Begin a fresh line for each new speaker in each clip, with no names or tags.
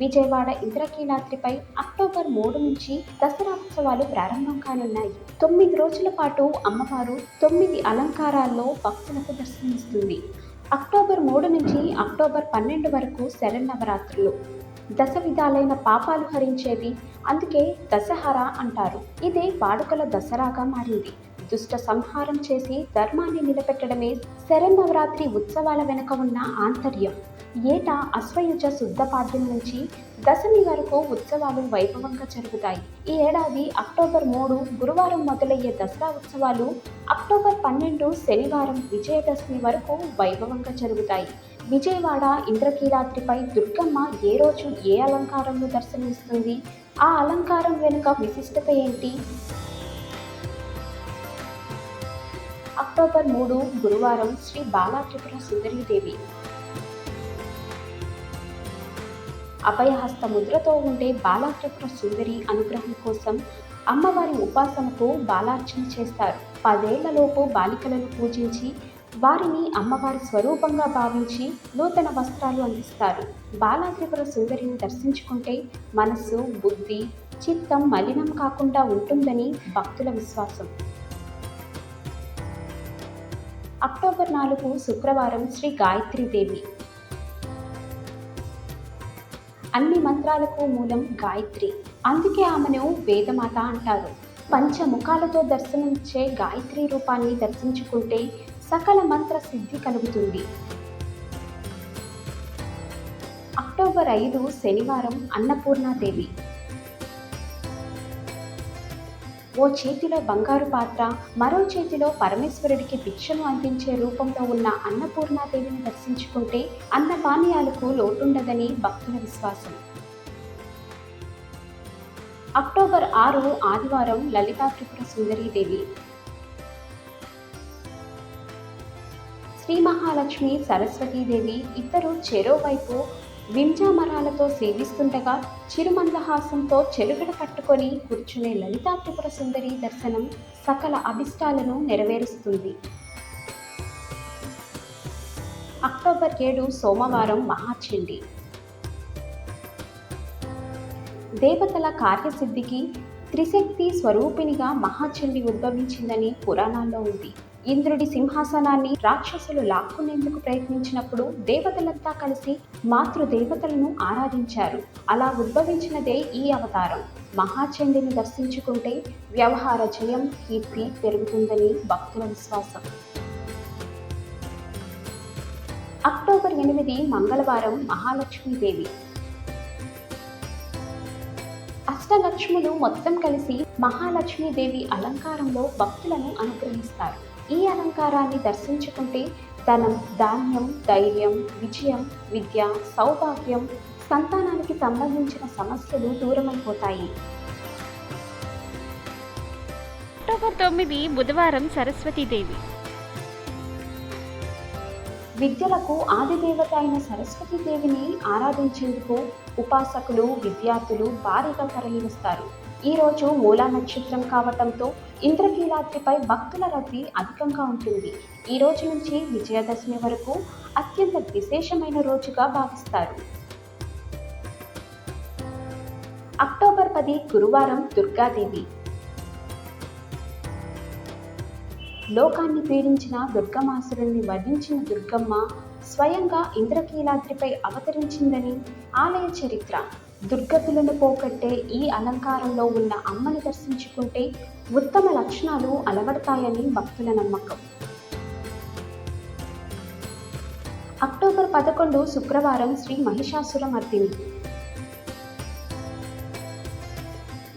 విజయవాడ ఇంద్రకీలాద్రిపై అక్టోబర్ మూడు నుంచి దసరా ఉత్సవాలు ప్రారంభం కానున్నాయి. తొమ్మిది రోజుల పాటు అమ్మవారు తొమ్మిది అలంకారాల్లో భక్తులకు దర్శనమిస్తుంది. అక్టోబర్ మూడు నుంచి అక్టోబర్ పన్నెండు వరకు శరన్నవరాత్రులు. దశ విధాలైన పాపాలు హరించేది అందుకే దశహర అంటారు. ఇదే వాడుకల దసరాగా మారింది. దుష్ట సంహారం చేసి ధర్మాన్ని నిలబెట్టడమే శరన్నవరాత్రి ఉత్సవాల వెనుక ఉన్న ఆంతర్యం. ఏటా అశ్వయుజ శుద్ధ పాద్యం నుంచి దశమి వరకు ఉత్సవాలు వైభవంగా జరుగుతాయి. ఈ ఏడాది అక్టోబర్ మూడు గురువారం మొదలయ్యే దసరా ఉత్సవాలు అక్టోబర్ పన్నెండు శనివారం విజయదశమి వరకు వైభవంగా జరుగుతాయి. విజయవాడ ఇంద్రకీలాద్రిపై దుర్గమ్మ ఏ రోజు ఏ అలంకారంలో దర్శనమిస్తుంది? ఆ అలంకారం వెనుక విశిష్టత ఏంటి? అక్టోబర్ మూడు గురువారం శ్రీ బాలా త్రిపుర సుందరీదేవి అభయహస్త ముద్రతో ఉండే బాలత్రిపుర సుందరి అనుగ్రహం కోసం అమ్మవారి ఉపాసనకు బాలార్చన చేస్తారు. పదేళ్ళలోపు బాలికలను పూజించి వారిని అమ్మవారి స్వరూపంగా భావించి నూతన వస్త్రాలు అందిస్తారు. బాలాత్రిపుర సుందరిని దర్శించుకుంటే మనస్సు బుద్ధి చిత్తం మలినం కాకుండా ఉంటుందని భక్తుల విశ్వాసం. అక్టోబర్ నాలుగు శుక్రవారం శ్రీ గాయత్రీదేవి అన్ని మంత్రాలకు మూలం గాయత్రి. అందుకే ఆమెను వేదమాత అంటారు. పంచముఖాలతో దర్శనమిచ్చే గాయత్రి రూపాన్ని దర్శించుకుంటే సకల మంత్ర సిద్ధి కలుగుతుంది. అక్టోబర్ ఐదు శనివారం అన్నపూర్ణాదేవి. ఓ చేతిలో బంగారు పాత్ర మరో చేతిలో పరమేశ్వరుడికి భిక్షను అందించే రూపంలో ఉన్న అన్నపూర్ణాదేవిని దర్శించుకుంటే అన్నపానీయాలకు లోటుండదని భక్తుల విశ్వాసం. అక్టోబర్ ఆరు ఆదివారం లలితా త్రిపుర సుందరీదేవి శ్రీ మహాలక్ష్మి సరస్వతీదేవి ఇద్దరు చెరోవైపు వింజామరాలతో సేవిస్తుండగా చిరుమందహాసంతో చెరుగడ కట్టుకొని కూర్చునే లలితా త్రిపుర సుందరి దర్శనం సకల అభిష్టాలను నెరవేరుస్తుంది. అక్టోబర్ ఏడు సోమవారం మహాచండి. దేవతల కార్యసిద్ధికి త్రిశక్తి స్వరూపిణిగా మహాచండి ఉద్భవించిందని పురాణాల్లో ఉంది. ఇంద్రుడి సింహాసనాన్ని రాక్షసులు లాక్కునేందుకు ప్రయత్నించినప్పుడు దేవతలంతా కలిసి మాతృదేవతలను ఆరాధించారు. అలా ఉద్భవించినదే ఈ అవతారం. మహాచండిని దర్శించుకుంటే వ్యవహార జయం కీర్తి పెరుగుతుందని భక్తుల విశ్వాసం. అక్టోబర్ ఎనిమిది మంగళవారం మహాలక్ష్మీదేవి. అష్టలక్ష్ములు మొత్తం కలిసి మహాలక్ష్మీదేవి అలంకారంలో భక్తులను అనుగ్రహిస్తారు. ఈ అలంకారాన్ని దర్శించుకుంటే ధనం ధాన్యం ధైర్యం విజయం విద్య సౌభాగ్యం సంతానానికి సంబంధించిన సమస్యలు దూరమైపోతాయి.
అక్టోబర్ తొమ్మిది బుధవారం సరస్వతీదేవి.
విద్యలకు ఆదిదేవత అయిన సరస్వతీదేవిని ఆరాధించేందుకు ఉపాసకులు విద్యార్థులు భారీగా తరలివస్తారు. ఈ రోజు మూలా నక్షత్రం కావటంతో ఇంద్రకీలాద్రిపై భక్తుల రద్దీ అధికంగా ఉంటుంది. ఈ రోజు నుంచి విజయదశమి వరకు అత్యంత విశేషమైన రోజుగా భావిస్తారు. అక్టోబర్ పది గురువారం దుర్గాదేవి. లోకాన్ని పీడించిన దుర్గమాసురుణ్ణి వధించిన దుర్గమ్మ స్వయంగా ఇంద్రకీలాద్రిపై అవతరించిందని ఆలయ చరిత్ర. దుర్గతులను పోగొట్టే ఈ అలంకారంలో ఉన్న అమ్మని దర్శించుకుంటే ఉత్తమ లక్షణాలు అలవడతాయని భక్తుల నమ్మకం. అక్టోబర్ పదకొండు శుక్రవారం శ్రీ మహిషాసురమర్దిని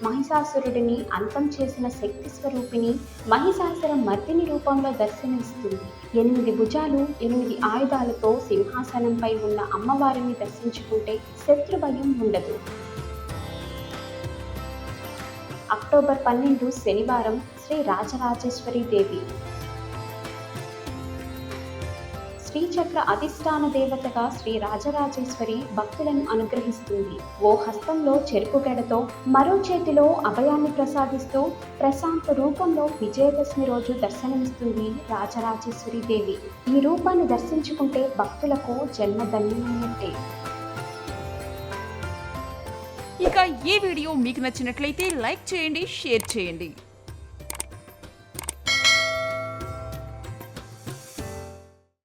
మహిషాసురుడిని అంతం చేసిన శక్తి స్వరూపిణి మహిషాసుర మర్దిని రూపంలో దర్శనమిస్తుంది. ఎనిమిది భుజాలు ఎనిమిది ఆయుధాలతో సింహాసనంపై ఉన్న అమ్మవారిని దర్శించుకుంటే శత్రు భయం ఉండదు. అక్టోబర్ పన్నెండు శనివారం శ్రీ రాజరాజేశ్వరి దేవి శ్రీచక్ర అధిష్టాన దేవతగా శ్రీ రాజరాజేశ్వరి భక్తులను అనుగ్రహిస్తుంది. ఓ హస్తంలో చెరుకు గడతో మరో చేతిలో అభయాన్ని ప్రసాదిస్తూ ప్రశాంత రూపంలో విజయదశమి రోజు దర్శనమిస్తుంది రాజరాజేశ్వరి దేవి. ఈ రూపాన్ని దర్శించుకుంటే భక్తులకు జన్మధన్యమైనట్టే.
ఇక ఈ వీడియో మీకు నచ్చినట్లయితే లైక్ చేయండి షేర్ చేయండి.